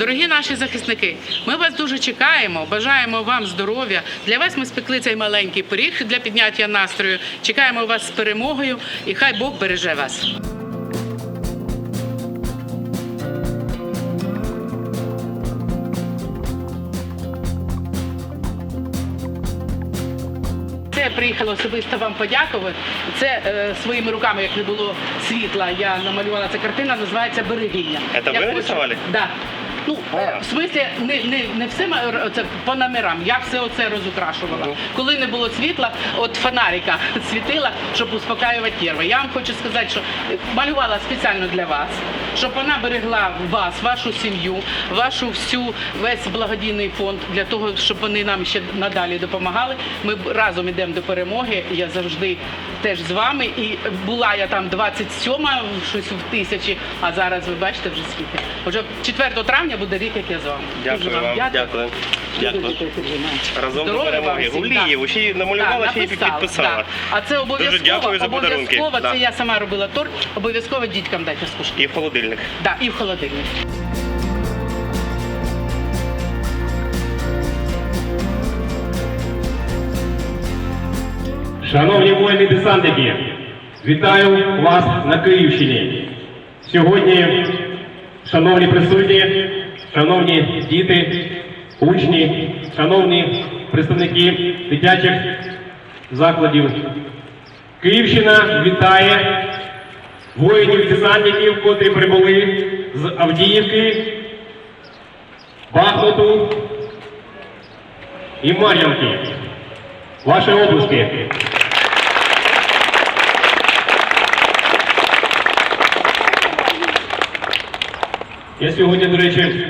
Дорогі наші захисники, ми вас дуже чекаємо, бажаємо вам здоров'я. Для вас ми спекли цей маленький пиріг для підняття настрою. Чекаємо вас з перемогою і хай Бог береже вас. Це я приїхала особисто вам подякувати. Це е, своїми руками, як не було світла, я намалювала ця картина, називається Берегиня. Это Я ви рисували? Да. Ну, е, в смислі, не, не, не все це по номерам, я все оце розукрашувала. Ну. Коли не було світла, от фонарика світила, щоб успокаювати нерви. Я вам хочу сказати, що малювала спеціально для вас, щоб вона берегла вас, вашу сім'ю, вашу всю весь благодійний фонд для того, щоб вони нам ще надалі допомагали. Ми разом йдемо до перемоги. Я завжди теж з вами. І була я там 27 щось в тисячі, а зараз ви бачите вже скільки. Отже, 4 травня буде рік, як я з вами. Дякую Дуже вам, дякую. Дякую. Дякую. Разом до перемоги. вам Гулієв, ще й намалювала, ще й підписала. да. А це обов'язково, дякую за подарунки. обов'язково, це я сама робила торт, обов'язково дітям дайте скушати. І в холодильник. Да, і в холодильник. Шановні воїни десантники, вітаю вас на Київщині. Сьогодні, шановні присутні, шановні діти, учні, шановні представники дитячих закладів. Київщина вітає воїнів-десантників, котрі прибули з Авдіївки, Бахмуту і Мар'янки. Ваші обласки. Я сьогодні, до речі,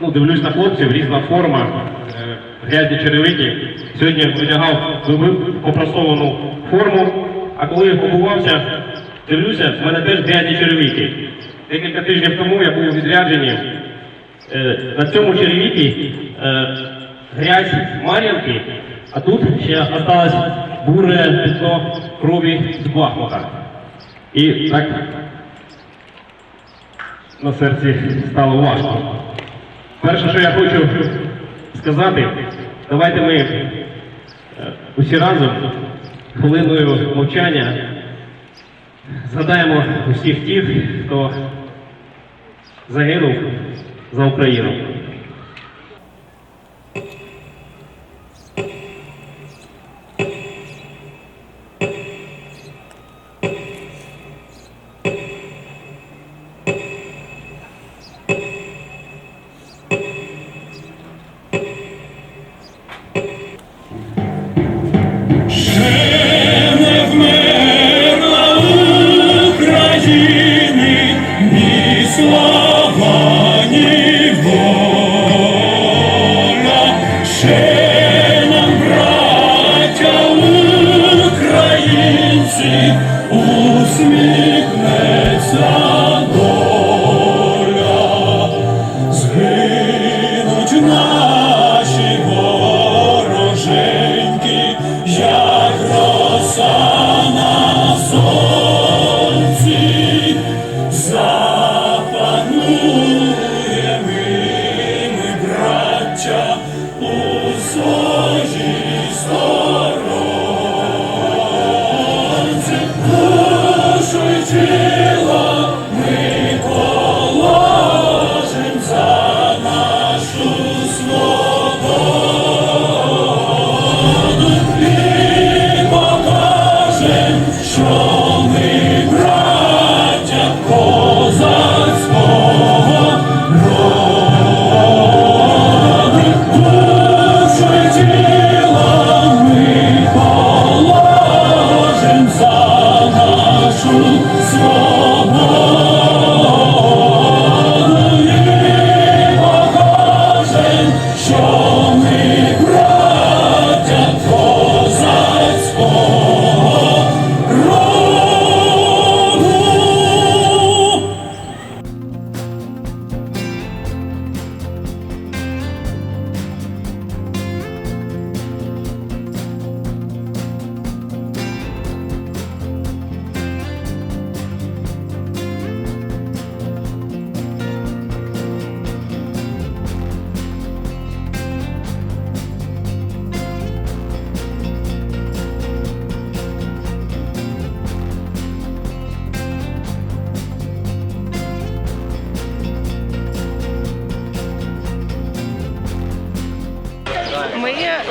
ну, дивлюсь на хлопців, різна форма, е, грязні черевики. Сьогодні одягав попрасовану форму, а коли побувався, дивлюся, в мене теж грязні черевики. Декілька тижнів тому я був у відрядженні. Е, На цьому черевіки е, грязь Мар'янки, а тут ще осталось буре пятно крові з Бахмута. І так на серці стало важко. Перше, що я хочу сказати, давайте ми е, усі разом хвилиною мовчання згадаємо усіх тих, хто загинув за Україну.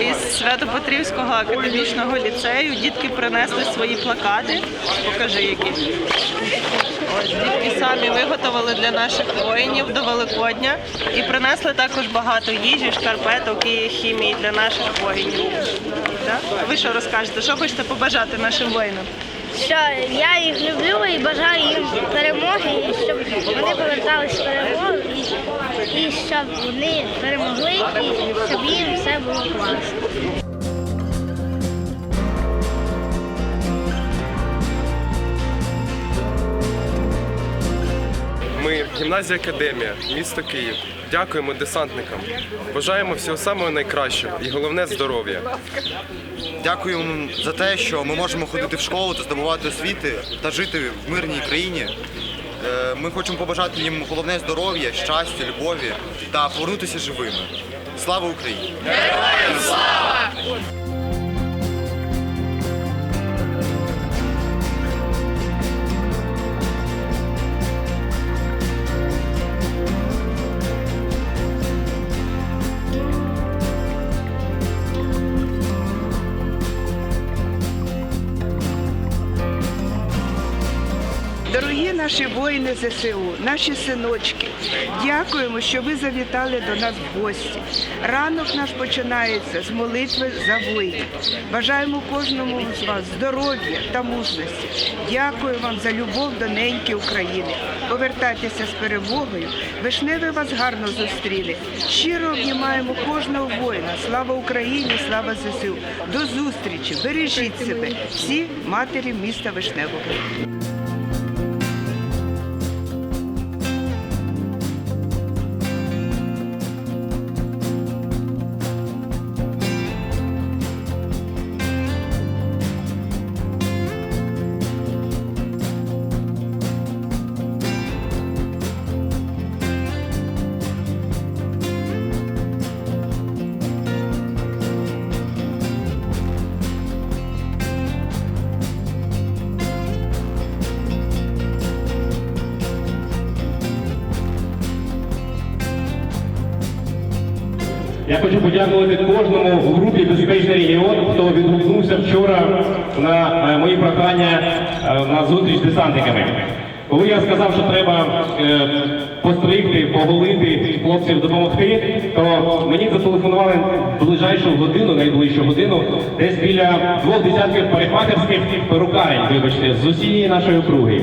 Із Свято-Петрівського академічного ліцею. Дітки принесли свої плакати. Покажи які. Ось дітки самі виготовили для наших воїнів до Великодня і принесли також багато їжі, шкарпеток і хімії для наших воїнів. Так? Ви що розкажете? Що хочете побажати нашим воїнам? Що я їх люблю і бажаю їм перемоги, і щоб вони повертались з перемоги, і, і щоб вони перемогли, і щоб їм все було класно. Ми гімназія Академія, місто Київ. Дякуємо десантникам. Бажаємо всього самого найкращого і головне здоров'я. Дякуємо за те, що ми можемо ходити в школу та здобувати освіти та жити в мирній країні. Е, Ми хочемо побажати їм головне здоров'я, щастя, любові та повернутися живими. Слава Україні! Дорогі наші воїни ЗСУ, наші синочки, дякуємо, що ви завітали до нас в гості. Ранок наш починається з молитви за воїнів. Бажаємо кожному з вас здоров'я та мужності. Дякую вам за любов до неньки України. Повертайтеся з перемогою. Вишневи вас гарно зустріли. Щиро обнімаємо кожного воїна. Слава Україні, слава ЗСУ. До зустрічі! Бережіть себе, всі матері міста Вишневого. Я хочу подякувати кожному в групі Безпечний регіон, хто відгукнувся вчора на е, мої прохання е, на зустріч з десантниками. Коли я сказав, що треба е, постригти, поголити хлопців допомогти, то мені зателефонували ближайшу годину, найближчу годину, десь біля двох десятків парикмахерських перукарень, вибачте, з усієї нашої округи.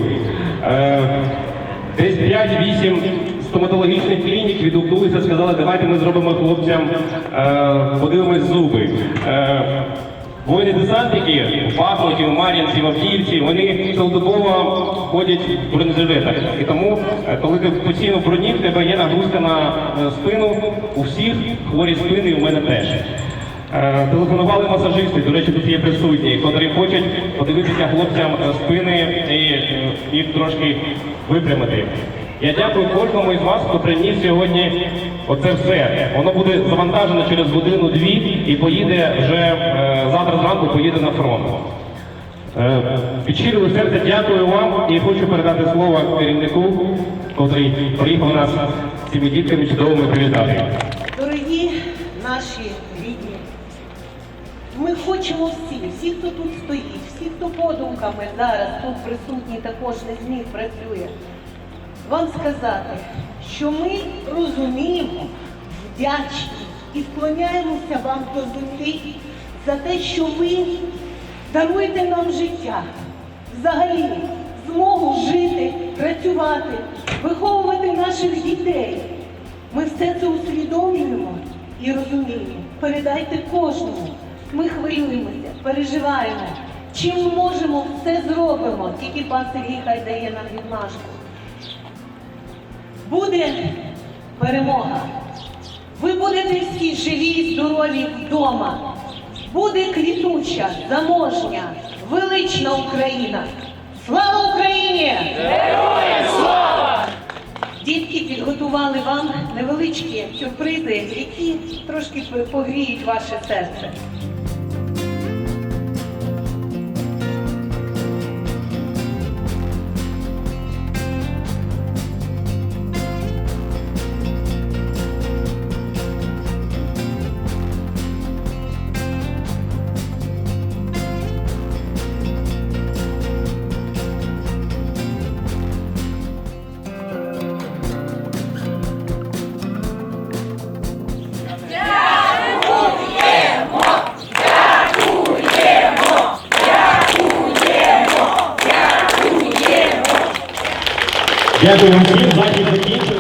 Десь 5-8 стоматологічних клінік відгукнулися, сказали, давайте ми зробимо хлопцям, е, подивимось зуби. Е, Воїни-десантники у Бахмуті, у Мар'їнці, в Авдіївці, вони цілодобово ходять в бронежилетах. І тому, е, коли ти постійно в броні, в тебе є нагрузка на спину, у всіх хворі спини, у мене теж. Е, Телефонували масажисти, до речі, тут є присутні, котрі хочуть подивитися хлопцям е, спини і їх трошки випрямити. Я дякую кожному із вас, хто приніс сьогодні оце все. Воно буде завантажено через годину-дві і поїде вже е, завтра зранку поїде на фронт. Е, Від щирого серця дякую вам і хочу передати слово керівнику, котрий приїхав нас з цими дітками чудовими привітати. Дорогі наші рідні, ми хочемо всі, всі, хто тут стоїть, всі, хто подумками зараз тут присутній, також не зміг працює, вам сказати, що ми розуміємо, вдячні і вклоняємося вам до землі за те, що ви даруєте нам життя, взагалі змогу жити, працювати, виховувати наших дітей. Ми все це усвідомлюємо і розуміємо. Передайте кожному. Ми хвилюємося, переживаємо. Чим можемо, все зробимо. Тільки пан Сергій хай дає нам відмашку. Буде перемога. Ви будете всі живі і здорові вдома. Буде квітуча, заможня, велична Україна. Слава Україні! Героям слава! Дітки підготували вам невеличкі сюрпризи, які трошки погріють ваше серце. Дякую всім, захід закінчений.